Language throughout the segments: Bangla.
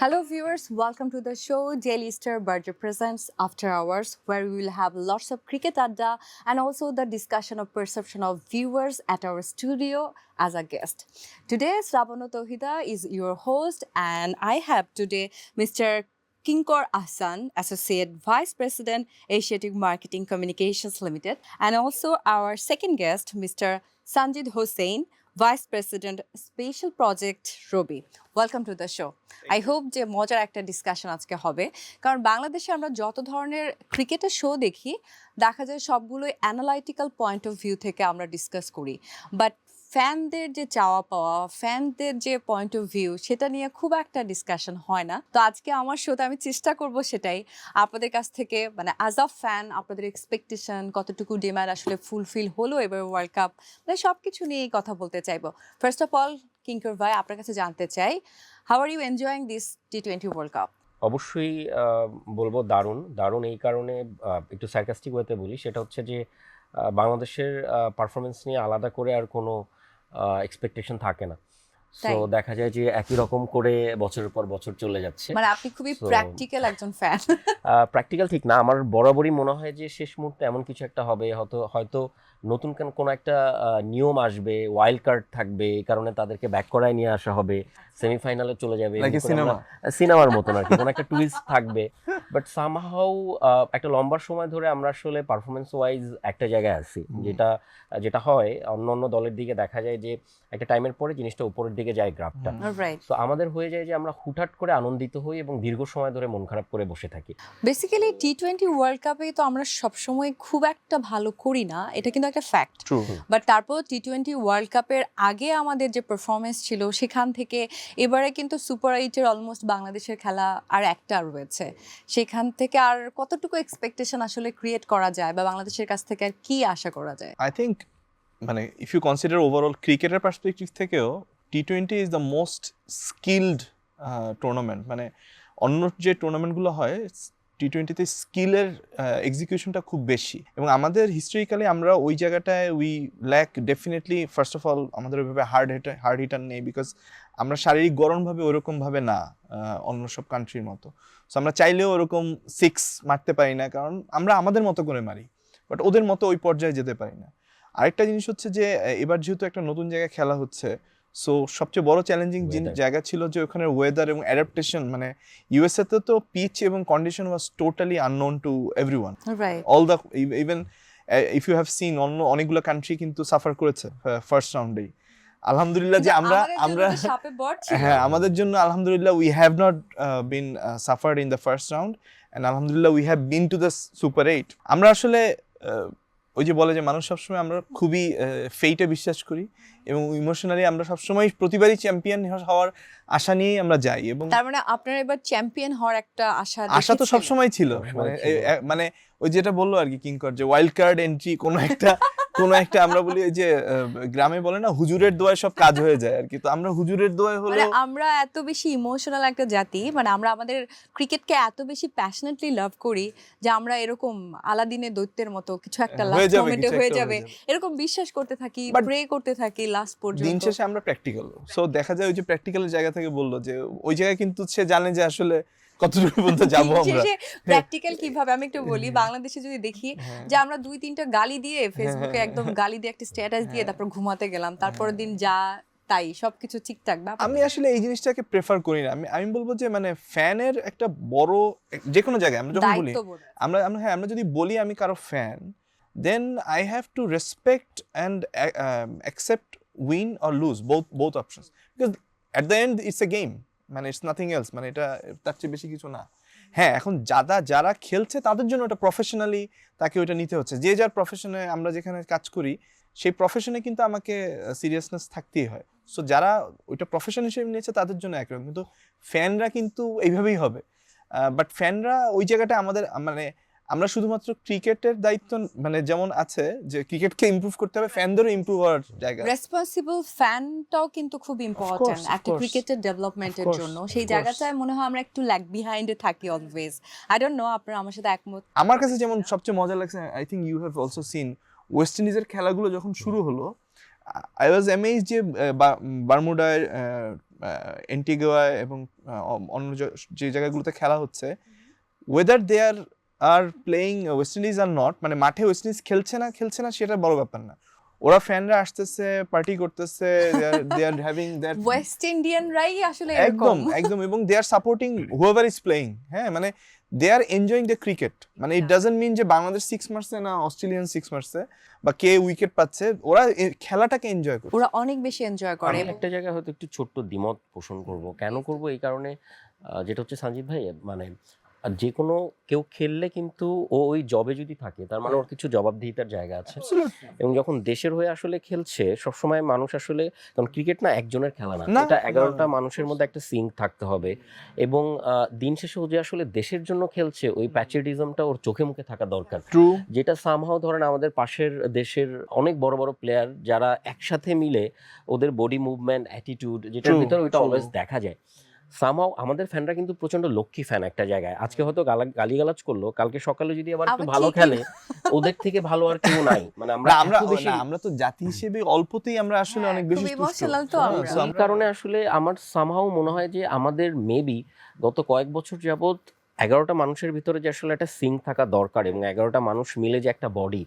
Hello, viewers. Welcome to the show Daily Star Burger Presents After Hours, where we will have lots of cricket adda and also the discussion of perception of viewers at our studio as a guest. Today, Sravano Tohida is your host, and I have today Mr. Kinkor Ahsan, Associate Vice President, Asiatic Marketing Communications Limited, and also our second guest, Mr. Sanjid Hossein, Vice President, Special Project Robi. Welcome to the show I hope যে মজার একটা ডিসকাশন আজকে হবে। কারণ বাংলাদেশে আমরা যত ধরনের ক্রিকেটের শো দেখি দেখা যায় সবগুলোই অ্যানালাইটিক্যাল পয়েন্ট অফ ভিউ থেকে আমরা ডিসকাস করি। বাট ফ্যানদের যে চাওয়া পাওয়া, ফ্যানদের যে পয়েন্ট অফ ভিউ সেটা নিয়ে খুব একটা ডিসকাশন হয় না। তো আজকে আমার শোতে আমি চেষ্টা করব সেটাই। আপনাদের কাছ থেকে মানে অ্যাজ আ ফ্যান আপনাদের এক্সপেকটেশন কতটুকু ডিমান্ড আসলে ফুলফিল হলো এবার ওয়ার্ল্ড কাপ মানে সব কিছু নিয়েই কথা বলতে চাইব। ফার্স্ট অফ অল কিঙ্কর ভাই, আপনার কাছে জানতে চাই how are you enjoying this T twenty world cup অবশ্যই বলব দারুণ। দারুণ এই কারণে একটু সার্কাস্টিক ওয়েতে বলি, সেটা হচ্ছে যে বাংলাদেশের পারফরমেন্স নিয়ে আলাদা করে আর কোনো এক্সপেকটেশন থাকে না। সো দেখা যায় যে একই রকম করে বছরের পর বছর চলে যাচ্ছে। মানে আপনি খুবই প্র্যাকটিক্যাল একজন ফ্যান প্র্যাকটিক্যাল ঠিক না। আমার বরাবরই মনে হয় যে শেষ মুহূর্তে এমন কিছু একটা হবে। হয়তো হয়তো নতুন কোন- কোনো একটা আহ, নিয়ম আসবে ওয়াইল্ড কার্ড থাকবে এই কারণে তাদেরকে ব্যাক করায় নিয়ে আসা হবে। সেমিফাইনালে চলে যাবে. সিনেমার মতন আর কি কোনো একটা টুইস্ট থাকবে। বাট সামহাউ একটা লম্বা সময় ধরে আমরা আসলে পারফরমেন্স ওয়াইজ একটা জায়গায় আছি। যেটা যেটা হয় অন্য অন্য দলের দিকে দেখা যায় যে একটা টাইমের পরে জিনিসটা উপরের দিকে যায় গ্রাফটা তো আমাদের হয়ে যায় যে আমরা হুটহাট করে আনন্দিত হই এবং দীর্ঘ সময় ধরে মন খারাপ করে বসে থাকি। বেসিক্যালি টি টোয়েন্টি ওয়ার্ল্ড কাপে তো আমরা সবসময় খুব একটা ভালো করি না এটা কিন্তু একটা ফ্যাক্ট বাট তারপর টি টোয়েন্টি ওয়ার্ল্ড কাপের আগে আমাদের যে পারফরমেন্স ছিল সেখান থেকে এবারে কিন্তু সুপার এইটের অলমোস্ট বাংলাদেশের খেলা আর একটা রয়েছে। সেখান থেকে আর কতটুকু এক্সপেকটেশন আসলে ক্রিয়েট করা যায় বা বাংলাদেশের কাছ থেকে আর কি আশা করা যায়? আই থিঙ্ক মানে ইফ ইউ কনসিডার ওভারঅল ক্রিকেটের পার্সপেক্টিভ থেকেও T twenty is the most skilled tournament মানে অন্য যে টুর্নামেন্টগুলো হয় টি টোয়েন্টিতে স্কিলের এক্সিকিউশনটা খুব বেশি। এবং আমাদের হিস্টোরিক্যালি আমরা ওই জায়গাটায় we lack definitely first of all আমাদের ওইভাবে হার্ড হিটার হার্ড হিটার নেই বিকজ আমরা শারীরিক গরমভাবে ওরকমভাবে না আহ, অন্য সব কান্ট্রির মতো। সো আমরা চাইলেও ওরকম সিক্স মারতে পারি না কারণ আমরা আমাদের মতো করে মারি বাট ওদের মতো ওই পর্যায়ে যেতে পারি না। আরেকটা জিনিস হচ্ছে যে এবার যেহেতু একটা নতুন জায়গায় খেলা হচ্ছে সো সবচেয়ে বড় চ্যালেঞ্জিং. জায়গা ছিল যে ওখানে ওয়েদার এবং অ্যাডাপ্টেশন মানে ইউএসএ তে তো পিচ এবং condition was totally unknown to everyone right all the even if you have seen অন্য অনেকগুলো কান্ট্রি কিন্তু সাফার করেছে ফার্স্ট রাউন্ডেই আলহামদুলিল্লাহ যে আমরা আমরা হ্যাঁ আমাদের জন্য আলহামদুলিল্লাহ we have not been suffered in the first round and আলহামদুলিল্লাহ we have been to the super eight আমরা আসলে ওই যে বলে যে মানুষ সবসময় আমরা খুবই ফেইটে বিশ্বাস করি এবং ইমোশনালি আমরা সবসময় প্রতিবারই চ্যাম্পিয়ন হওয়ার আশা নিয়েই আমরা যাই এবং তার মানে আপনার এবার চ্যাম্পিয়ন হওয়ার একটা আশা আশা তো সবসময় ছিল। মানে মানে ওই যেটা বলল আর কি কিঙ্কর যে ওয়াইল্ড কার্ড এন্ট্রি কোনো একটা কোনো একটা আমরা বলি যে গ্রামে বলে না হুজুরের দোয়ায় সব কাজ হয়ে যায় আর কি। তো আমরা হুজুরের দোয়ায় হলো মানে আমরা এত বেশি ইমোশনাল একটা জাতি মানে আমরা আমাদের ক্রিকেটকে এত বেশি প্যাশনেটলি লাভ করি যে আমরা এরকম আলাদিনের দৈত্যের মতো কিছু একটা লাস্ট মোমেন্টে হয়ে যাবে। এরকম বিশ্বাস করতে থাকি প্রে করতে থাকি লাস্ট পর্যন্ত। দিন শেষে আমরা প্র্যাকটিক্যাল সো দেখা যায় ওই যে প্র্যাকটিক্যালের জায়গা থেকে বলল যে ওই জায়গায় কিন্তু সে জানে যে আসলে কতটুকু পর্যন্ত যাব আমরা? প্র্যাকটিক্যাল কীভাবে আমি একটু বলি বাংলাদেশে যদি দেখি হ্যাঁ। যে আমরা দুই তিনটা গালি দিয়ে ফেসবুকে একদম গালি দিয়ে একটা স্ট্যাটাস দিয়ে তারপর ঘুমাতে গেলাম তারপরের দিন যা তাই সবকিছু ঠিকঠাক ব্যাপার আমি আসলে এই জিনিসটাকে প্রেফার করি না। আমি আমি বলব যে মানে ফ্যানের একটা বড় যে কোনো জায়গায় আমরা যখন বলি আমরা আমরা হ্যাঁ আমরা যদি বলি আমি কারও fan then I have to respect and accept win or lose both both options because at the end it's a game মানে ইটস নাথিং এলস মানে এটা, তার চেয়ে বেশি কিছু না। হ্যাঁ এখন যারা যারা খেলছে, তাদের জন্য ওটা প্রফেশনালি তাকে ওটা নিতে হচ্ছে। যে যার প্রফেশনে আমরা যেখানে কাজ করি, সেই প্রফেশনে কিন্তু আমাকে সিরিয়াসনেস থাকতেই হয়। সো যারা ওইটা প্রফেশন হিসেবে নিয়েছে, তাদের জন্য একরকম কিন্তু ফ্যানরা কিন্তু এইভাবেই হবে। বাট ফ্যানরা ওই জায়গাটা আমাদের মানে আমরা শুধুমাত্র ক্রিকেটের দায়িত্ব মানে যেমন আছে যে ক্রিকেটকে ইমপ্রুভ করতে হবে ফ্যানদেরও ইমপ্রুভ হওয়ার জায়গা। রেসপন্সিবল ফ্যানটাও কিন্তু খুব ইম্পর্টেন্ট একটা ক্রিকেটের ডেভেলপমেন্টের জন্য। সেই জায়গাটায় মনে হয় আমরা একটু ল্যাগ বিহাইন্ডে থাকি অলওয়েজ আই ডোন্ট নো আপনারা আমার সাথে একমত আমার কাছে যেমন সবচেয়ে মজা লাগছে I think you have also seen West ইন্ডিজের খেলাগুলো যখন শুরু হলো আই ওয়াজ অ্যামেজ যে বারমুডায় এন্টিগোয়া এবং অন্য যে- যে জায়গাগুলোতে খেলা হচ্ছে weather they are are playing West Indies are not মানে মাঠে ওয়েস্ট ইন্ডিজ খেলছে না খেলছে না সেটা বড় ব্যাপার না। ওরা ফ্যানরা আসতেছে পার্টি করতেছে they are having that West ইন্ডিয়ানরাই আসলে একদম একদম এবং they are supporting whoever is playing হ্যাঁ মানে they are enjoying the cricket মানে ইট ডাজন্ট মিন যে বাংলাদেশ সিক্স মার্সে না অস্ট্রেলিয়ান সিক্স মার্সে বা কে উইকেট পাচ্ছে ওরা খেলাটাকে এনজয় করে ওরা অনেক বেশি এনজয় করে। একটা জায়গায় হয়তো একটু ছোট্ট দ্বিমত পোষণ করব। কেন করব? এই কারণে যেটা হচ্ছে সঞ্জীব ভাই মানে আর যে কোনো কেউ খেললে কিন্তু ও ওই জবে যদি থাকে তার মানে ওর কিছু জবাবদিহিতার জায়গা আছে। এবং যখন দেশের হয়ে আসলে খেলছে সবসময় মানুষ আসলে কারণ ক্রিকেট না একজনের খেলা না। এটা এগারোটা মানুষের মধ্যে একটা সিঙ্ক থাকতে হবে। এবং দিন শেষে ও যে আসলে দেশের জন্য খেলছে ওই প্যাচেটিজমটা ওর চোখে মুখে থাকা দরকার। ট্রু যেটা সামহাও ধরেন আমাদের পাশের দেশের অনেক বড় বড় প্লেয়ার যারা একসাথে মিলে ওদের বডি মুভমেন্ট অ্যাটিটিউড যেটার ভিতরে ওইটা অলওয়েজ দেখা যায়। সামহাও আমাদের ফ্যানরা কিন্তু প্রচণ্ড লক্ষ্মী ফ্যান একটা জায়গায় আজকে হয়তো গালা- গালিগালাজ করল কালকে সকালে যদি আবার একটু ভালো। খেলে ওদের থেকে ভালো আর কেউ নাই মানে আমরা আমরা না, আমরা তো জাতি হিসেবে অল্পতেই আমরা আসলে হ্যাঁ, অনেক বেশি হ্যাঁ। এই কারণে আসলে আমার সামাও মনে হয় যে আমাদের মেবি গত কয়েক বছর যাবত এগারোটা মানুষের ভিতরে যে আসলে একটা সিঙ্ক থাকা দরকার এবং এগারোটা মানুষ মিলে যে একটা বডি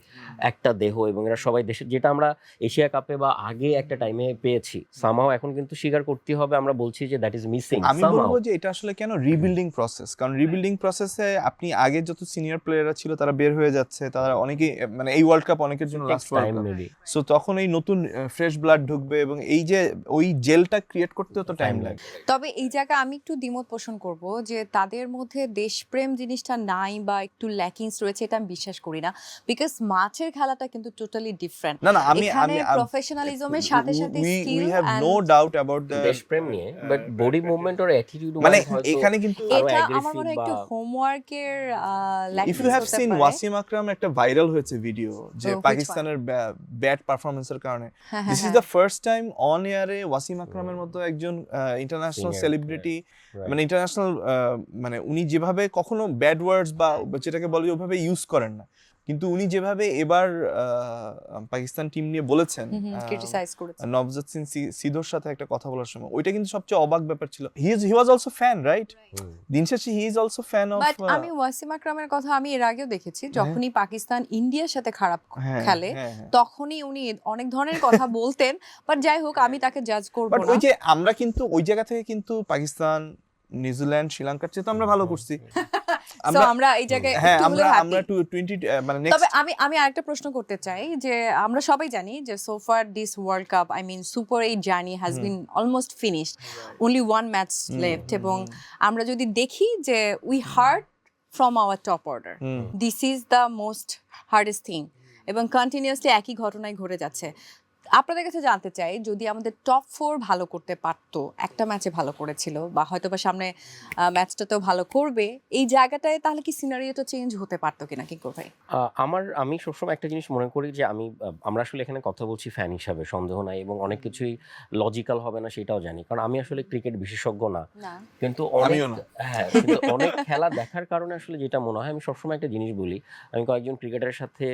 একটা দেহ এবং এরা সবাই দেশের যেটা আমরা এশিয়া কাপে বা আগে একটা টাইমে পেয়েছি সামহাও এখন কিন্তু স্বীকার করতে হবে আমরা বলছি যে দ্যাট ইজ মিসিং আমি বলব যে এটা আসলে কেন রিবিল্ডিং প্রসেস কারণ রিবিল্ডিং প্রসেসে আপনি আগে যত সিনিয়র প্লেয়াররা ছিল তারা বের হয়ে যাচ্ছে তারা অনেকেই মানে এই ওয়ার্ল্ড কাপ অনেকের জন্য last world time cup maybe so তখন এই নতুন ফ্রেশ ব্লাড ঢুকবে এবং এই যে ওই জেলটা ক্রিয়েট করতে তো টাইম লাগে তবে এই জায়গা আমি একটু দ্বিমত পোষণ করব যে তাদের মধ্যে দেশপ্রেম জিনিসটা নাই বা একটু ল্যাকিংস রয়েছে এটা আমি বিশ্বাস করি না। বিকজ মাছের খেলাটা কিন্তু টোটালি ডিফারেন্ট না না আমি আমি প্রফেশনালিজমের সাথে সাথে skill we have no doubt about the দেশপ্রেম নিয়ে বাট বডি মুভমেন্ট ওর অ্যাটিটিউড মানে এখানে কিন্তু এটা আমার মনে হয় একটু হোমওয়ার্কের if you have seen Wasim Akram একটা ভাইরাল হয়েছে ভিডিও যে Oh, which পাকিস্তানের ব্যাড পারফরমেন্সের কারণে। This is the first time on এয়ারে Wasim আকরামের মতো একজন ইন্টারন্যাশনাল সেলিব্রিটি মানে ইন্টারন্যাশনাল মানে উনি যেভাবে কখনো ব্যাড ওয়ার্ডস বা যেটাকে বলে ওভাবে ইউজ করেন না। কিন্তু উনি যেভাবে এবার পাকিস্তান টিম নিয়ে বলেছেন নবজাত সিং সিধোর সাথে একটা কথা বলার সময় ওইটা কিন্তু সবচেয়ে অবাক ব্যাপার ছিল। He is he was also fan right. দিন শেষে he is also fan of but আমি ওয়াসিম আকরামের কথা আমি এর আগেও দেখেছি যখনই পাকিস্তান ইন্ডিয়ার সাথে খারাপ হ্যাঁ, খেলে তখনই উনি অনেক ধরনের কথা বলতেন বাট যাই হোক আমি তাকে জাজ করব না। ওই যে আমরা কিন্তু ওই জায়গা থেকে কিন্তু পাকিস্তান নিউজিল্যান্ড শ্রীলঙ্কার চেয়ে তো আমরা ভালো করছি। আমরা আমরা এই জায়গায় হ্যাঁ আমরা আমরা happy। টোয়েন্টি তবে আমি আমি আরেকটা প্রশ্ন করতে চাই যে আমরা সবাই জানি যে this world cup I mean super eight journey has been almost finished only one match left এবং আমরা যদি দেখি যে we heard from our top order this is the most hardest thing এবং কন্টিনিউসলি একই ঘটনায় ঘটে যাচ্ছে। আপনাদের কাছে জানতে চাই যদি আমাদের টপ ফোর ভালো করতে পারতো একটা ম্যাচে ভালো করেছিল বা হয়তো বা সামনে ম্যাচটাতেও ভালো করবে এই জায়গাটায় তাহলে কি সিনারিওটা চেঞ্জ হতে পারতো কিনা কি ভাই? আমার আমি সবসময় একটা জিনিস মনে করি যে আমি আমরা আসলে এখানে কথা বলছি ফ্যান হিসাবে সন্দেহ নাই এবং অনেক কিছুই লজিক্যাল হবে না সেটাও জানি। কারণ আমি আসলে ক্রিকেট বিশেষজ্ঞ না। কিন্তু অনেক হ্যাঁ কিন্তু অনেক খেলা দেখার কারণে আসলে যেটা মনে হয় আমি সবসময় একটা জিনিস বলি আমি কয়েকজন ক্রিকেটারের সাথে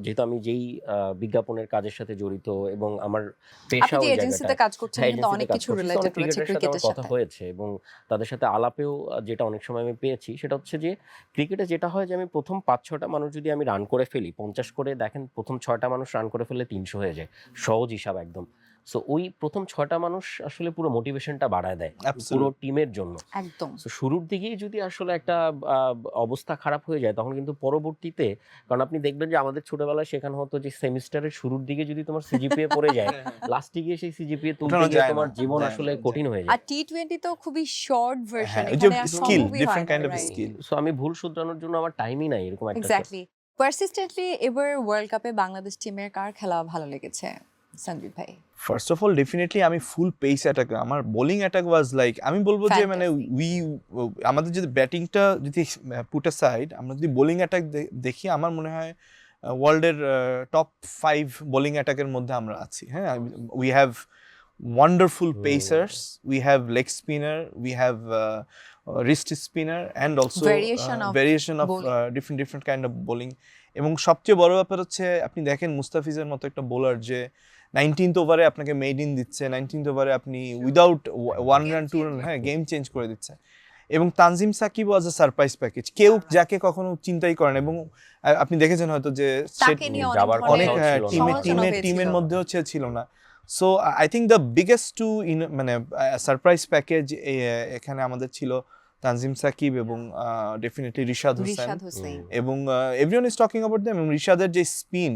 যেহেতু আমি যেই আহ, বিজ্ঞাপনের কাজের সাথে জড়িত এবং আমার পেশা আপনি এজেন্সিতে কাজ করছেন কিন্তু অনেক কিছু রিলেটেড রয়েছে ক্রিকেটের সাথে কথা হয়েছে এবং তাদের সাথে আলাপেও যেটা অনেক সময় আমি পেয়েছি সেটা হচ্ছে যে ক্রিকেটে যেটা হয় যে আমি প্রথম পাঁচ ছটা মানুষ যদি আমি রান করে ফেলি পঞ্চাশ করে দেখেন প্রথম ছয়টা মানুষ রান করে ফেলে তিনশো হয়ে যায়। সহজ হিসাব একদম। সো ওই প্রথম ছয়টা মানুষ আসলে পুরো মোটিভেশনটা বাড়ায় দেয় পুরো টিমের জন্য। একদম। তো শুরুর দিকেই যদি আসলে একটা অবস্থা খারাপ হয়ে যায় তখন কিন্তু পরবর্তীতে কারণ আপনি দেখবেন যে আমাদের ছোটবেলায় শেখানো হতো যে সেমিস্টারের শুরুর দিকে যদি তোমার সিজিপিএ পড়ে যায় লাস্টে গিয়ে সেই সিজিপিএ তুলতে গিয়ে তোমার জীবন আসলে কঠিন হয়ে যায়। আর টি টোয়েন্টি তো খুবই শর্ট ভার্সন হ্যাঁ, হয় না, kind of right? skill. So আমি ভুল শুধরানোর জন্য আমার টাইমই নাই এরকম একটা এক্স্যাক্টলি পারসিস্টেন্টলি এবার ওয়ার্ল্ড কাপে বাংলাদেশ টিমের কার খেলা ভালো লেগেছে? সঞ্জীব ভাই ফার্স্ট অফ অল ডেফিনেটলি আমি ফুল পেস অ্যাটাক আমার বোলিং অ্যাটাক ওয়াজ লাইক আমি বলব যে মানে উই আমাদের যদি ব্যাটিংটা যদি পুট সাইড আমরা যদি বোলিং অ্যাটাক দেখি আমার মনে হয় ওয়ার্ল্ডের টপ ফাইভ বোলিং অ্যাটাকের মধ্যে আমরা আছি হ্যাঁ we have wonderful. Pacers we have leg spinner we have wrist spinner and also Variation variation of. Different different kind of bowling এবং সবচেয়ে বড় ব্যাপার হচ্ছে আপনি দেখেন মুস্তাফিজের মতো একটা বোলার যে নাইনটিন্থ ওভারে আপনাকে মেড ইন দিচ্ছে নাইনটিন্থ ওভারে আপনি without one run two run হ্যাঁ গেম চেঞ্জ করে দিচ্ছে। এবং Tanzim Sakib was a surprise package কেউ যাকে কখনো চিন্তাই করেন এবং আপনি দেখেছেন হয়তো যে অনেক যাবার অনেক কথাও ছিল না। টিমে সমালোচনা টিমের টিমের মধ্যেও সে ছিল না। So I think the biggest two in মানে সারপ্রাইজ প্যাকেজ এখানে আমাদের ছিল তানজিম সাকিব এবং ডেফিনেটলি রিশাদ হোসেন। এবং everyone is talking about them এবং রিশাদের যে স্পিন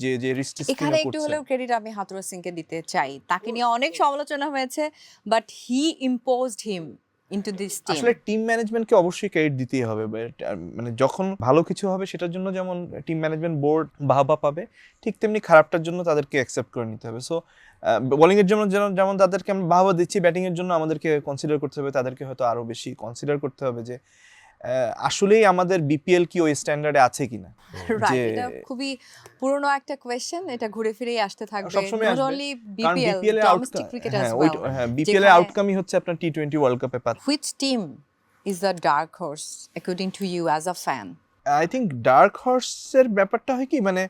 যে যে রিস্ট স্পিন এখানে একটু হলেও ক্রেডিট আমি হাতুরা সিংকে দিতে চাই। তাকে নিয়ে অনেক সমালোচনা হয়েছে but he imposed him into this team আসলে টিম ম্যানেজমেন্টকে অবশ্যই ক্রেডিট দিতেই হবে মানে যখন ভালো কিছু হবে সেটার জন্য যেমন টিম ম্যানেজমেন্ট বোর্ড বাহবা পাবে, ঠিক তেমনি খারাপটার জন্য তাদেরকে অ্যাকসেপ্ট করে নিতে হবে। সো বোলিং এর জন্য যেমন তাদেরকে আমরা বাহবা দিচ্ছি ব্যাটিং এর জন্য আমাদেরকে কনসিডার করতে হবে, তাদেরকে হয়তো আরও বেশি কনসিডার করতে হবে যে আসলেই আমাদের বিপিএল কি ওই স্ট্যান্ডার্ডে আছে কিনা? এটা খুবই পুরনো একটা কোয়েশ্চেন এটা ঘুরে ফিরেই আসতে থাকবে। Not only BPL BPL domestic cricket as হ্যাঁ ওয়েল হ্যাঁ বিপিএল এর আউটকামই হচ্ছে আপনার টি টোয়েন্টি ওয়ার্ল্ড কাপে পাচ্ছে which team is the dark horse according to you as a fan I think dark হর্সের ব্যাপারটা হয় কি মানে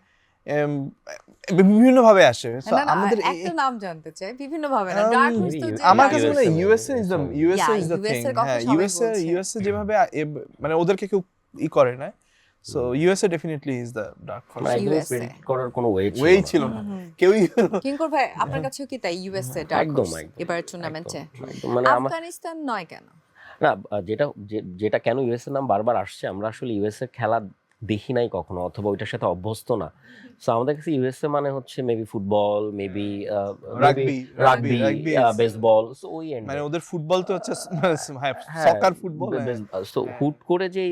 বিভিন্ন ভাবে আসে আমাদের একটা নাম জানতে চাই বিভিন্ন ভাবে না Um, ডার্ক তো আমার কাছে মনে হয় USA is the USA is the thing হ্যাঁ ইউএসএ ইউএসএ যেভাবে মানে ওদেরকে কেউ ই করে না so USA definitely is the dark মানে করার কোনো ওয়ে ছিল ওয়েই না। ছিল না কেউই কিঙ্কর ভাই আপনার কাছেও কি তাই ইউএসএ ডার্ক একদম, এবারের টুর্নামেন্টে। মানে আফগানিস্তান নয় কেন না যেটা যেটা কেন ইউএস এর নাম বারবার আসছে আমরা আসলে ইউএস এর খেলা দেখি নাই কখনো অথবা ওইটার সাথে অভ্যস্ত না। সো আমাদের কাছে ইউএসএ মানে হচ্ছে maybe football maybe rugby rugby baseball so ওই end মানে ওদের ফুটবল তো হচ্ছে সকার ফুটবল so হুট করে যে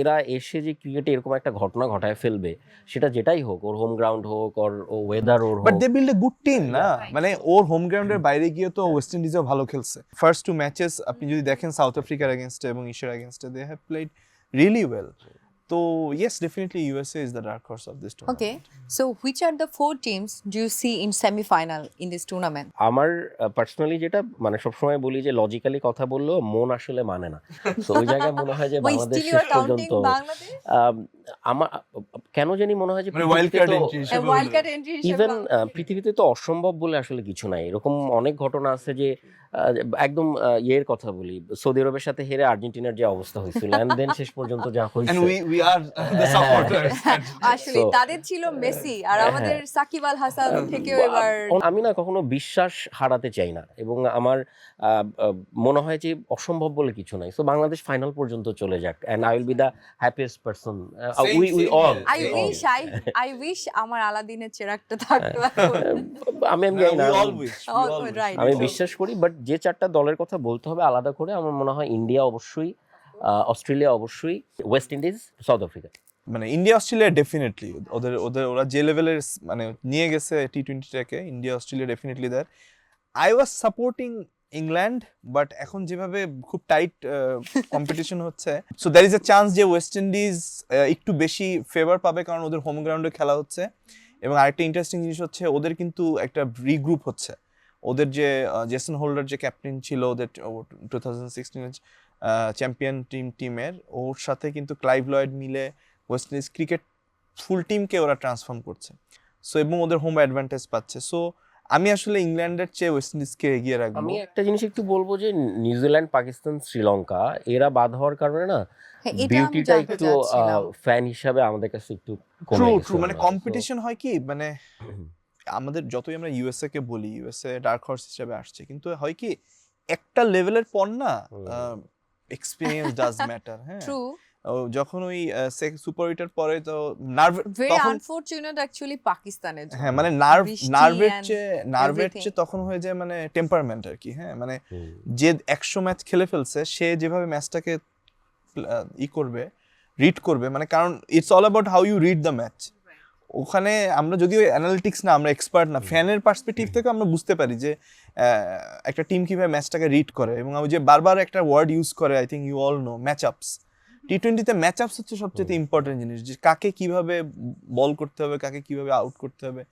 এরা এসে যে ক্রিকেটে এরকম একটা ঘটনা ঘটায় ফেলবে সেটা যেটাই হোক ওর হোম গ্রাউন্ড হোক ওর weather or but they build a good team না? মানে ওর হোম গ্রাউন্ডের বাইরে গিয়ে তো ওয়েস্ট ইন্ডিজও ভালো খেলছে। ফার্স্ট টু ম্যাচেস আপনি যদি দেখেন সাউথ আফ্রিকার এগেনস্টে এবং এশিয়ার এগেনস্টে they have played really well তো yes definitely USA is the dark horse of this Okay, so which are the four teams do you see in semi-final in this tournament? আমার পার্সোনালি যেটা মানে সবসময় বলি যে লজিক্যালি কথা বললেও মন আসলে মানে না। তো ওই জায়গায় মনে হয় যে Why বাংলাদেশ still you শেষ are counting পর্যন্ত আমার কেন জানি মনে হয় যে মানে wild card entry A wild card entry হিসেবে ইভেন Bangladesh? পৃথিবীতে তো অসম্ভব বলে আসলে কিছু নাই। এরকম অনেক ঘটনা আছে যে একদম ইয়ের কথা বলি। সৌদি আরবের সাথে হেরে আর্জেন্টিনার যে অবস্থা হয়েছিল এন্ড দেন শেষ পর্যন্ত যা and হয়েছে। We we are the supporters আসলে তাদের ছিল মেসি আর আমাদের সাকিব আল হাসান থেকেও এবার আমি না কখনো বিশ্বাস হারাতে চাই না এবং আমার মনে হয় যে অসম্ভব বলে কিছু নাই। সো বাংলাদেশ ফাইনাল পর্যন্ত চলে যাক and I will be the happiest person we we all I wish I I wish আমার আলাদিনের চেরাগটা থাকতো আমি আমি জানি না। all wish we all wish. right. আমি বিশ্বাস করি বাট যে চারটা দলের কথা বলতে হবে আলাদা করে আমার মনে হয় ইন্ডিয়া অবশ্যই অস্ট্রেলিয়া অবশ্যই ওয়েস্ট ইন্ডিজ সাউথ আফ্রিকা মানে ইন্ডিয়া অস্ট্রেলিয়া ডেফিনেটলি ওদের ওদের ওরা যে লেভেলের মানে নিয়ে গেছে T টোয়েন্টিটাকে India Australia definitely there I was supporting England but এখন যেভাবে খুব টাইট কম্পিটিশন হচ্ছে so there is a chance যে ওয়েস্ট ইন্ডিজ একটু বেশি ফেভার পাবে কারণ ওদের হোম গ্রাউন্ডে খেলা হচ্ছে। এবং আরেকটা ইন্টারেস্টিং জিনিস হচ্ছে ওদের কিন্তু একটা রিগ্রুপ হচ্ছে। ওদের যে জেসন হোল্ডার যে ক্যাপ্টেন ছিল ওদের টু থাউজেন্ড সিক্সটিনের চ্যাম্পিয়ন টিম টিমের ওর সাথে কিন্তু ক্লাইভ লয়েড মিলে ওয়েস্ট ইন্ডিজ ক্রিকেট ফুল টিমকে ওরা ট্রান্সফর্ম করছে সো এবং ওদের হোম অ্যাডভান্টেজ পাচ্ছে সো আমি আসলে ইংল্যান্ডের চেয়ে ওয়েস্ট ইন্ডিজকে এগিয়ে রাখব আমি একটা জিনিস একটু বলব যে নিউজিল্যান্ড পাকিস্তান শ্রীলঙ্কা এরা বাদ হওয়ার কারণে না হ্যাঁ, বিউটিটা একটু চাচ্ছিলাম। ফ্যান হিসাবে আমাদের কাছে একটু ট্রু ট্রু মানে হয়। কম্পিটিশন হয় কি মানে আমাদের যতই আমরা ইউএসএ কে বলি ইউএসএ ডার্ক হর্স হিসেবে আসছে কিন্তু হয় কি একটা লেভেলের পর না। এক্সপিরিয়েন্স ডাজ ম্যাটার হ্যাঁ। ট্রু যখন ওই সুপার হিটার পরে তো নার্ভ তখন আনফরচুনেট অ্যাকচুয়ালি পাকিস্তানের হ্যাঁ মানে নার্ভ নার্ভের চেয়ে নার্ভের চেয়ে তখন হয়ে যায় মানে টেম্পারমেন্ট আর কি হ্যাঁ মানে যে একশো ম্যাচ খেলে ফেলছে সে যেভাবে ম্যাচটাকে ই করবে রিড করবে মানে কারণ it's all about how you read the match ওখানে আমরা যদিও অ্যানালিটিক্স না আমরা এক্সপার্ট না ফ্যানের পার্সপেক্টিভ থেকে আমরা বুঝতে পারি যে একটা টিম কীভাবে ম্যাচটাকে রিড করে এবং আমি যে বারবার একটা ওয়ার্ড ইউজ করে I think you all know match ups T টোয়েন্টিতে ম্যাচ আপস হচ্ছে সবচেয়ে ইম্পর্টেন্ট জিনিস যে কাকে কীভাবে বল করতে হবে কাকে কীভাবে আউট করতে হবে।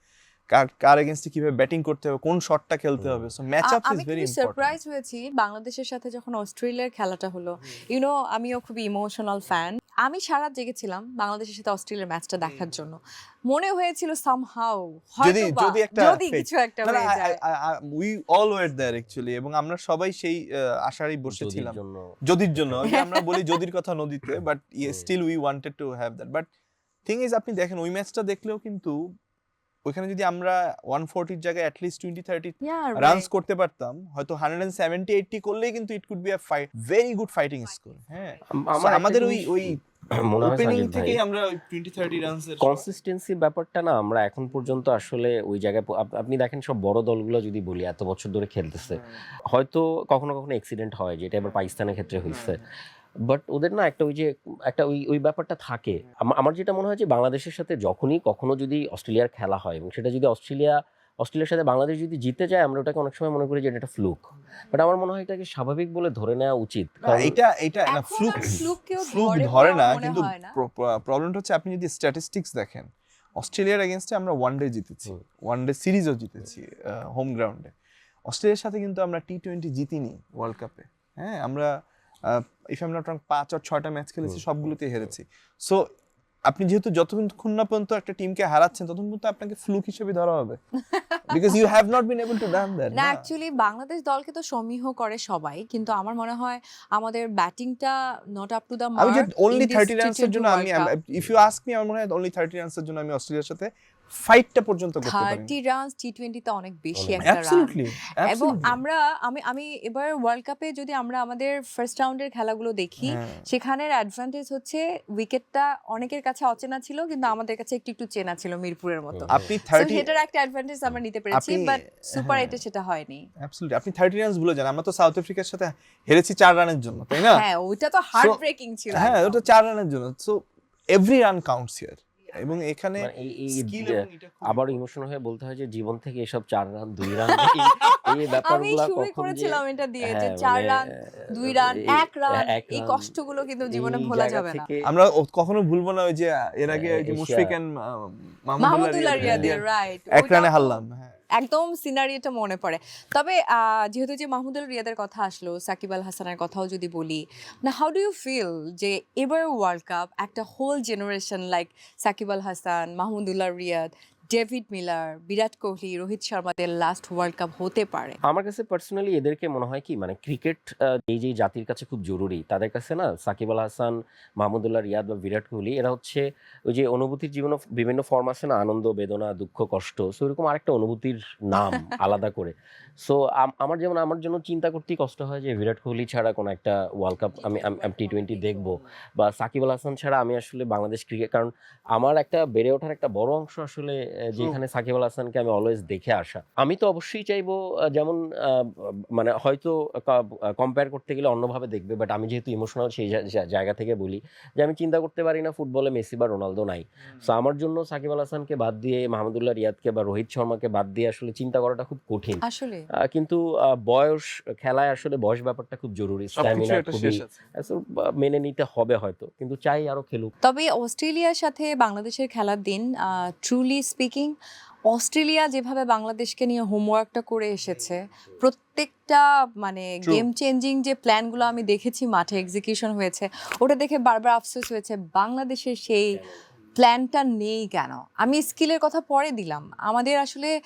কার কার এগেনস্টে কীভাবে ব্যাটিং করতে হবে কোন শটটা খেলতে হবে? So match up is very surprise হয়েছি বাংলাদেশের সাথে যখন অস্ট্রেলিয়ার খেলাটা হলো। ইউনো আমিও খুবই ইমোশনাল ফ্যান আমি সারা জেগেছিলাম বাংলাদেশের সাথে অস্ট্রেলিয়ার ম্যাচটা দেখার জন্য। মনে হয়েছিল সামহাউ যদি যদি একটা যদি কিছু একটা না, না, হয়ে যায়। I- I- we all were এবং আমরা সবাই সেই আশারই বসেছিলাম জন্য। যদির জন্য। আমরা বলি যদির কথা নদীতে but still we wanted to have that but thing is আপনি দেখেন ওই ম্যাচটা দেখলেও কিন্তু ওইখানে যদি আমরা ওয়ান ফোরটির জায়গায় অ্যাটলিস্ট টোয়েন্টি থার্টি রানস করতে পারতাম হয়তো হান্ড্রেড অ্যান্ড সেভেন্টি এইটটি করলেই কিন্তু it could be a fight very good fighting score হ্যাঁ। আমাদের ওই ওই ওপেনিং থেকেই আমরা ব্যাপারটা না আমরা এখন পর্যন্ত আসলে ওই জায়গায় আপনি দেখেন সব বড় দলগুলো যদি বলি এত বছর ধরে খেলতেছে হয়তো কখনো কখনো অ্যাক্সিডেন্ট হয় যেটা এবার পাকিস্তানের ক্ষেত্রে হয়েছে বাট ওদের না একটা ওই যে একটা ওই ওই ব্যাপারটা থাকে। আমার যেটা মনে হয় যে বাংলাদেশের সাথে যখনই কখনো যদি অস্ট্রেলিয়ার খেলা হয় এবং সেটা যদি অস্ট্রেলিয়া অস্ট্রেলিয়ার সাথে বাংলাদেশ যদি জিতে যায় আমরা ওটাকে অনেক সময় মনে করি যে এটা একটা ফ্লুক বাট আমার মনে হয় এটাকে স্বাভাবিক বলে ধরে নেওয়া উচিত। কারণ- এটা এটা না ফ্লুক কেউ ফ্লুক ধরে না কিন্তু প্রবলেমটা হচ্ছে আপনি যদি স্ট্যাটিস্টিক্স দেখেন অস্ট্রেলিয়ার এগেনস্টে আমরা ওয়ান ডে জিতেছি ওয়ান ডে সিরিজও জিতেছি হোম গ্রাউন্ডে অস্ট্রেলিয়ার সাথে কিন্তু আমরা টি টোয়েন্টি জিতিনি ওয়ার্ল্ড কাপে হ্যাঁ? আমরা ইফ এম নট রং পাঁচ আর ছয়টা ম্যাচ খেলেছি হুম। সবগুলোতে হেরেছি। সো আপনি যেহেতু যতক্ষণ না পর্যন্ত একটা টিমকে হারাচ্ছেন ততক্ষণ পর্যন্ত আপনাকে ফ্লুক হিসেবে ধরা হবে। Because you have not been able to done that না অ্যাকচুয়ালি বাংলাদেশ দলকে তো সমীহ করে সবাই কিন্তু আমার মনে হয় আমাদের ব্যাটিংটা নট আপ টু দ্য আমি যে মার্ক অনলি থার্টি রানসের জন্য আমি ইফ ইউ আস্ক মি আমার মনে হয় অনলি থার্টি রানসের জন্য আমি অস্ট্রেলিয়ার সাথে ফাইটটা পর্যন্ত করতে পারি থার্টি রানস টি টোয়েন্টিতে অনেক বেশি একটা রান এবং আমরা আমি আমি এবার ওয়ার্ল্ড কাপে যদি আমরা আমাদের ফার্স্ট রাউন্ডের খেলাগুলো দেখি হ্যাঁ। সেখানের অ্যাডভান্টেজ হচ্ছে উইকেটটা অনেকের কাছে অচেনা ছিল কিন্তু আমাদের কাছে একটু একটু চেনা ছিল মিরপুরের মতো। আপনি So, থার্টি সেটার একটা অ্যাডভান্টেজ আমরা নিতে পেরেছি বাট সুপার। এইটে সেটা হয়নি। অ্যাবসলিউটলি আপনি থার্টি রানস ভুলে যান আমরা তো সাউথ আফ্রিকার সাথে হেরেছি চার রানের জন্য তাই না? হ্যাঁ ওইটা তো হার্ট ব্রেকিং ছিল হ্যাঁ ওটা চার রানের জন্য। So every run counts here এবং এখানে মানে আবার ইমোশনাল হয়ে বলতে হয় যে জীবন থেকে এসব চার রান দুই রান এই ব্যাপারগুলো আমি শুরু করেছিলাম এটা দিয়ে যে হ্যাঁ, চার মানে, রান দুই রান এক রান এই কষ্টগুলো কিন্তু জীবনে ভোলা যাবে না। আমরা কখনো ভুলবো না ওই যে এর আগে ওই যে মুশফিক এন্ড মাহমুদুল্লাহ রিয়াদের রাইট একরানে হারলাম হ্যাঁ। একদম সিনারিটা মনে পড়ে। তবে যেহেতু যে মাহমুদুল রিয়াদের কথা আসলো, সাকিব আল হাসানের কথাও যদি বলি, না হাউ ডু ইউ ফিল যে এবার ওয়ার্ল্ড কাপ একটা whole generation like Shakib Al Hasan, Mahmudullah Riyad David Miller Virat Kohli Rohit শর্মাদের last world cup হতে পারে। আমার কাছে পার্সোনালি এদেরকে মনে হয় কি মানে ক্রিকেট এই যে জাতির কাছে খুব জরুরি তাদের কাছে না সাকিব আল হাসান মাহমুদুল্লাহ রিয়াদ বা বিরাট কোহলি এরা হচ্ছে ওই যে অনুভূতির জীবনে বিভিন্ন ফর্ম আছে না আনন্দ বেদনা দুঃখ কষ্ট সো এরকম আরেকটা অনুভূতির নাম আলাদা করে। সো আমার যেমন আমার জন্য চিন্তা করতেই কষ্ট হয় যে বিরাট কোহলি ছাড়া কোনো একটা ওয়ার্ল্ড কাপ আমি টি টোয়েন্টি দেখব বা সাকিব আল হাসান ছাড়া আমি আসলে বাংলাদেশ ক্রিকেট কারণ আমার একটা বেড়ে ওঠার একটা বড় অংশ আসলে যেখানে সাকিব আল হাসানকে আমি অলওয়েজ দেখে আসা। আমি তো অবশ্যই চাইব যেমন মানে হয়তো কম্পেয়ার করতে গেলে অন্যভাবে দেখবে বাট আমি যেহেতু ইমোশনাল সেই জায়গা থেকে বলি যে আমি চিন্তা করতে পারি না ফুটবলে মেসি বা রোনালদো নাই। সো আমার জন্য সাকিব আল হাসানকে বাদ দিয়ে মাহমুদুল্লাহ রিয়াদকে বা রোহিত শর্মাকে বাদ দিয়ে আসলে চিন্তা করাটা খুব কঠিন। আসলে। কিন্তু বয়স খেলায় আসলে বয়স ব্যাপারটা খুব জরুরি। স্ট্যামিনা খুবই মেনে নিতে হবে হয়তো কিন্তু চাই আরও খেলুক। তবে অস্ট্রেলিয়ার সাথে বাংলাদেশের খেলার দিন ট্রুলি স্পিকিং অস্ট্রেলিয়া যেভাবে বাংলাদেশকে নিয়ে হোমওয়ার্কটা করে এসেছে প্রত্যেকটা মানে গেম চেঞ্জিং যে প্ল্যানগুলো আমি দেখেছি মাঠে এক্সিকিউশন হয়েছে ওটা দেখে বারবার আফসোস হয়েছে বাংলাদেশের সেই প্ল্যানটা নেই কেন? আমি স্কিলের কথা পরে দিলাম। আমাদের আসলে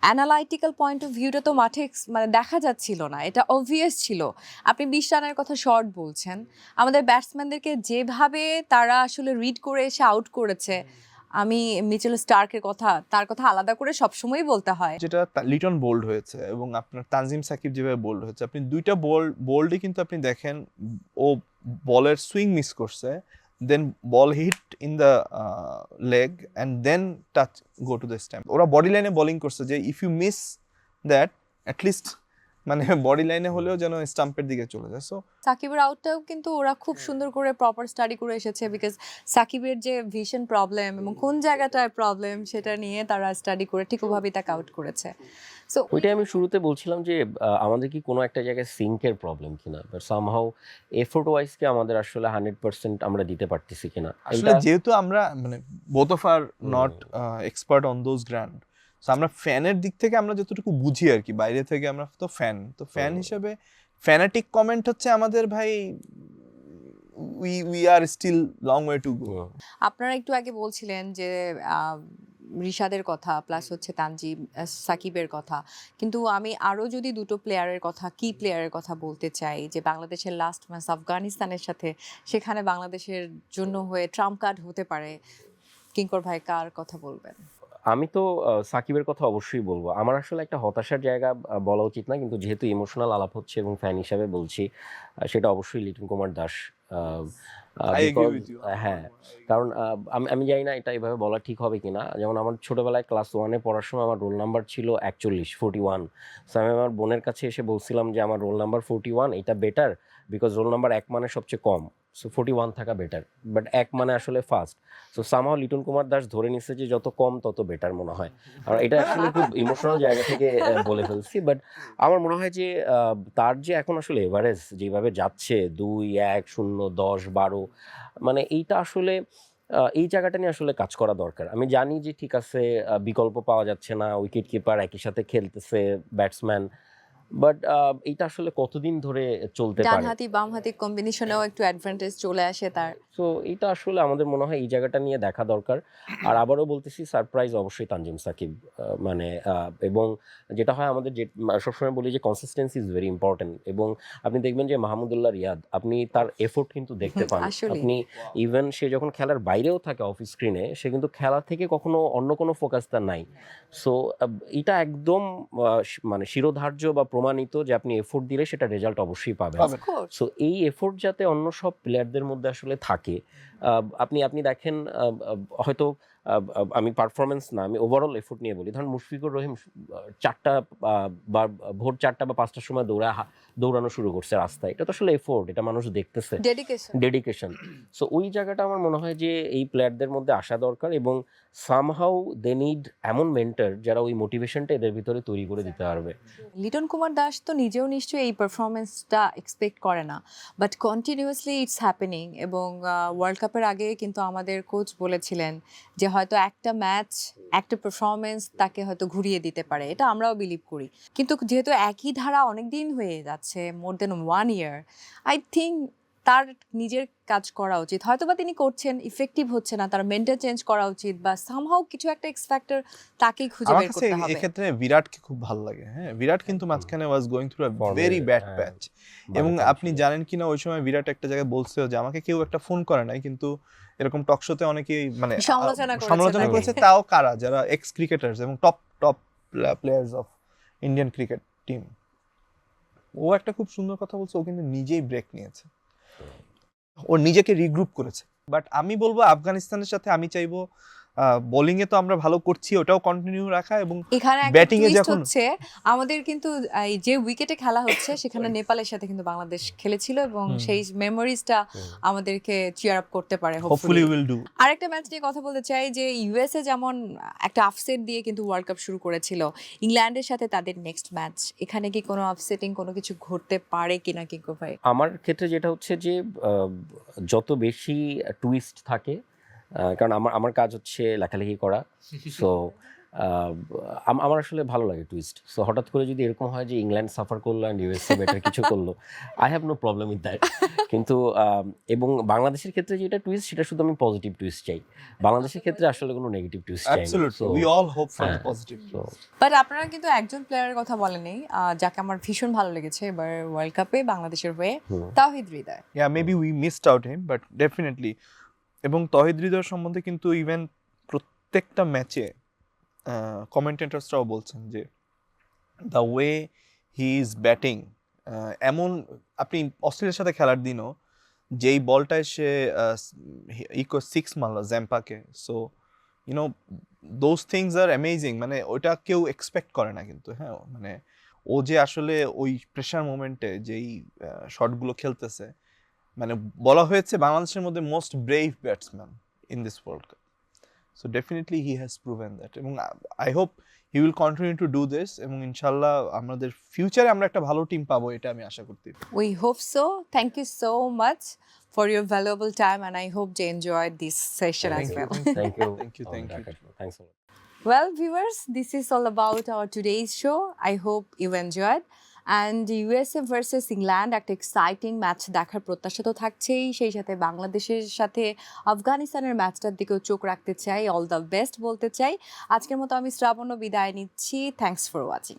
অ্যানালাইটিক্যাল পয়েন্ট অফ ভিউটা তো মাঠে মানে দেখা যাচ্ছিল না এটা অবভিয়াস ছিল। আপনি বিশ রানের কথা শর্ট বলছেন আমাদের ব্যাটসম্যানদেরকে যেভাবে তারা আসলে রিড করে এসে আউট করেছে আমি মিচেল স্টার্কের কথা, তার কথা আলাদা করে সবসময়ই বলতে হয়। যেটা লিটন বোল্ড হয়েছে এবং আপনার তানজিম সাকিব যেভাবে বোল্ড হয়েছে। আপনি দুইটা বল বোল্ডে কিন্তু আপনি দেখেন, ও বলের সুইং মিস করছে then ball hit in the leg and then touch go to the stump ওরা বডি লাইনে বোলিং করছে যে if you miss that at least মানে বডি লাইনে হলেও যেন স্টাম্পের দিকে চলে যায়। সো সাকিবের আউটটাও কিন্তু ওরা খুব সুন্দর করে প্রপার স্টাডি করে এসেছে বিকজ সাকিবের যে ভিশন প্রবলেম এবং কোন জায়গাটায় প্রবলেম সেটা নিয়ে তারা স্টাডি করে ঠিক ওভাবেই তাকে আউট করেছে। সো ওইটাই আমি শুরুতে বলছিলাম যে আমাদের কি কোনো একটা জায়গায় সিঙ্কের প্রবলেম কিনা? বাট সামহাউ এফোর্ট ওয়াইজকে আমাদের আসলে হান্ড্রেড পার্সেন্ট আমরা দিতে পারতেছি কিনা? আসলে যেহেতু আমরা মানে both of are not expert on those grand so আমরা ফ্যানের দিক থেকে আমরা যতটুকু বুঝি আর কি বাইরে থেকে আমরা তো ফ্যান তো ফ্যান। হিসেবে ফ্যানাটিক কমেন্ট হচ্ছে আমাদের ভাই we we are still long way to go আপনারা একটু আগে বলছিলেন যে রিশাদের কথা প্লাস হচ্ছে তানজিম আহ, সাকিবের কথা। কিন্তু আমি আরও যদি দুটো প্লেয়ারের কথা কি প্লেয়ারের কথা বলতে চাই যে বাংলাদেশের লাস্ট ম্যাচ আফগানিস্তানের সাথে সেখানে বাংলাদেশের জন্য হয়ে ট্রাম্প কার্ড হতে পারে। কিঙ্কর ভাই কার কথা বলবেন? আমি তো সাকিবের কথা অবশ্যই বলব। আমার আসলে একটা হতাশার জায়গা বলা উচিত না। কিন্তু যেহেতু ইমোশনাল আলাপ হচ্ছে এবং ফ্যান হিসাবে বলছি সেটা অবশ্যই লিটন কুমার দাস হ্যাঁ কারণ আমি আমি জানি না এটা এভাবে বলা ঠিক হবে কিনা। যেমন আমার ছোটবেলায় ক্লাস ওয়ানে পড়ার সময় আমার রোল নাম্বার ছিল একচল্লিশ ফোর্টি ওয়ান সো আমি আমার বোনের কাছে এসে বলছিলাম যে আমার রোল নাম্বার ফোর্টি ওয়ান এটা বেটার বিকজ রোল নাম্বার এক মানে সবচেয়ে কম। সো ফোর্টি ওয়ান থাকা বেটার বাট এক মানে আসলে ফার্স্ট সো সামাও লিটন কুমার দাস ধরে নিচ্ছে যে যত কম তত বেটার মনে হয়। আর এটা আসলে খুব ইমোশনাল জায়গা থেকে বলে ফেলছি বাট আমার মনে হয় যে তার যে এখন আসলে এভারেজ যেভাবে যাচ্ছে দুই এক শূন্য দশ বারো মানে এইটা আসলে এই জায়গাটা নিয়ে আসলে কাজ করা দরকার। আমি জানি যে ঠিক আছে বিকল্প পাওয়া যাচ্ছে না উইকেট কিপার একই সাথে খেলতেছে ব্যাটসম্যান বাট এটা আসলে কতদিন ধরে চলতে ডান পারে? হাতি বাম হাতি কম্বিনেশনেও একটু অ্যাডভান্টেজ চলে আসে তার। তো এটা আসলে আমাদের মনে হয় এই জায়গাটা নিয়ে দেখা দরকার। আর আবারও বলতেছি সারপ্রাইজ অবশ্যই তানজিম সাকিব মানে এবং যেটা হয় আমাদের যে সবসময় বলি যে কনসিস্টেন্সি ইজ ভেরি ইম্পর্টেন্ট এবং আপনি দেখবেন যে মাহমুদুল্লাহ রিয়াদ আপনি তার এফোর্ট কিন্তু দেখতে পান। আপনি ইভেন সে যখন খেলার বাইরেও থাকে অফিস স্ক্রিনে সে কিন্তু খেলা থেকে কখনো অন্য কোনো ফোকাস তার নাই। সো এটা একদম মানে শিরোধার্য বা প্রমাণিত যে আপনি এফোর্ট দিলে সেটা রেজাল্ট অবশ্যই পাবেন. সো এই এফোর্ট যাতে অন্য সব প্লেয়ারদের মধ্যে আসলে থাকে আহ, আপনি আপনি দেখেন হয়তো আমি পারফরমেন্স না আমি ওভারঅল এফোর্ট নিয়ে বলি। ধরুন মুশফিকুর রহিম চারটা বা ভোর চারটা বা পাঁচটার সময় দৌড়া দৌড়ানো শুরু করছে রাস্তায়। এটা তো আসলে এফোর্ট এটা মানুষ দেখতেছে। ডেডিকেশন ডেডিকেশন সো ওই জায়গাটা আমার মনে হয় যে এই প্লেয়ারদের মধ্যে আসা দরকার এবং সামহাউ দে নিড এমন মেন্টার যারা ওই মোটিভেশনটা এদের ভিতরে তৈরি করে দিতে পারবে। লিটন কুমার দাস তো নিজেও নিশ্চয়ই এই পারফরমেন্সটা এক্সপেক্ট করে না। বাট কন্টিনিউয়াসলি ইটস হ্যাপেনিং এবং ওয়ার্ল্ড কাপের আগে কিন্তু আমাদের কোচ বলেছিলেন যে হয়তো একটা ম্যাচ একটা পারফরমেন্স তাকে হয়তো ঘুরিয়ে দিতে পারে এটা আমরাও বিলিভ করি। কিন্তু যেহেতু একই ধারা অনেক দিন হয়ে যাচ্ছে more than one year I think তার নিজের কাজ করা উচিত। হয়তো বা তিনি করছেন ইফেক্টিভ হচ্ছে না তার মেন্টাল চেঞ্জ করা উচিত বা সামহাও কিছু একটা এক্স ফ্যাক্টর তাকেই খুঁজে আমার বের কাছে করতে হবে। এক্ষেত্রে বিরাটকে খুব ভালো লাগে হ্যাঁ? বিরাট কিন্তু মাঝখানে was going through a very bad patch এবং আপনি জানেন কিনা ওই সময় বিরাট একটা জায়গায় বলছিল যে আমাকে কেউ একটা ফোন করে নাই কিন্তু এরকম টক শোতে অনেকেই মানে সমালোচনা করেছে করেছে তাও কারা? যারা এক্স ক্রিকেটার্স এবং top top players of Indian cricket team ও একটা খুব সুন্দর কথা বলছে ও কিন্তু নিজেই ব্রেক নিয়েছে। ও নিজেকে রিগ্রুপ করেছে। বাট আমি বলব আফগানিস্তানের সাথে আমি চাইব বোলিং এ তো আমরা ভালো করছি ওটাও কন্টিনিউ রাখা এবং এখানে একটা এ যখন- হচ্ছে আমাদের কিন্তু এই যে উইকেটে খেলা হচ্ছে সেখানে নেপালের সাথে কিন্তু বাংলাদেশ খেলেছিল এবং সেই মেমোরিজটা। আমাদেরকে চিয়ার আপ করতে পারে হোপফুলি উইল ডু আরেকটা ম্যাচ নিয়ে কথা বলতে চাই যে ইউএসএ যেমন একটা আপসেট দিয়ে কিন্তু ওয়ার্ল্ড কাপ শুরু করেছিল ইংল্যান্ডের সাথে তাদের নেক্সট ম্যাচ এখানে কি কোনো আপসেটিং কোনো কিছু ঘটতে পারে কিনা কিঙ্কু ভাই? আমার ক্ষেত্রে যেটা হচ্ছে যে আহ, যত বেশি টুইস্ট থাকে কারণ আমার আমার কাজ হচ্ছে লেখালেখি করা। সো আমার আসলে ভালো লাগে টুইস্ট সো হঠাৎ করে যদি এরকম হয় যে ইংল্যান্ড সাফার করল অ্যান্ড ইউএসএ বেটার কিছু করল I have no problem with that কিন্তু এবং বাংলাদেশের ক্ষেত্রে যেটা টুইস্ট সেটা শুধু আমি পজিটিভ টুইস্ট চাই। বাংলাদেশের ক্ষেত্রে আসলে কোনো নেগেটিভ টুইস্ট চাই absolutely we all hope for. Positive but আপনারা কিন্তু একজন প্লেয়ারের কথা বলেনি আহ, যাকে আমার ভীষণ ভালো লেগেছে এবার ওয়ার্ল্ড কাপে বাংলাদেশের হয়ে Towhid Hridoy. Yeah maybe we missed out him but definitely এবং তহিদ হৃদয় সম্বন্ধে কিন্তু ইভেন প্রত্যেকটা ম্যাচে কমেন্টেটার্সরাও বলছেন যে the way he is batting এমন আপনি অস্ট্রেলিয়ার সাথে খেলার দিনও যেই বলটায় সে ইকো সিক্স মারলো জ্যাম্পাকে। So you know those things are amazing মানে ওইটা কেউ এক্সপেক্ট করে না কিন্তু হ্যাঁ মানে ও যে আসলে ওই প্রেশার মোমেন্টে যেই শটগুলো খেলতেছে মানে বলা হয়েছে বাংলাদেশের মধ্যে most brave batsman in this world cup so definitely he has proven that এবং I hope he will continue to do this এবং ইনশাল্লাহ আমাদের ফিউচারে আমরা একটা ভালো টিম পাবো এটা আমি আশা করতে We hope so. Thank you so much for your valuable time, and I hope you enjoyed this session as Thank you. well. Thank Thank you, thank you. Thanks Well, viewers, this is all about our today's show. I hope you enjoyed. And USA versus England একটা এক্সাইটিং ম্যাচ দেখার প্রত্যাশা তো থাকছেই। সেই সাথে বাংলাদেশের সাথে আফগানিস্তানের ম্যাচটার দিকেও চোখ রাখতে চাই। অল দ্য বেস্ট বলতে চাই। আজকের মতো আমি শ্রাবণ বিদায় নিচ্ছি। Thanks for watching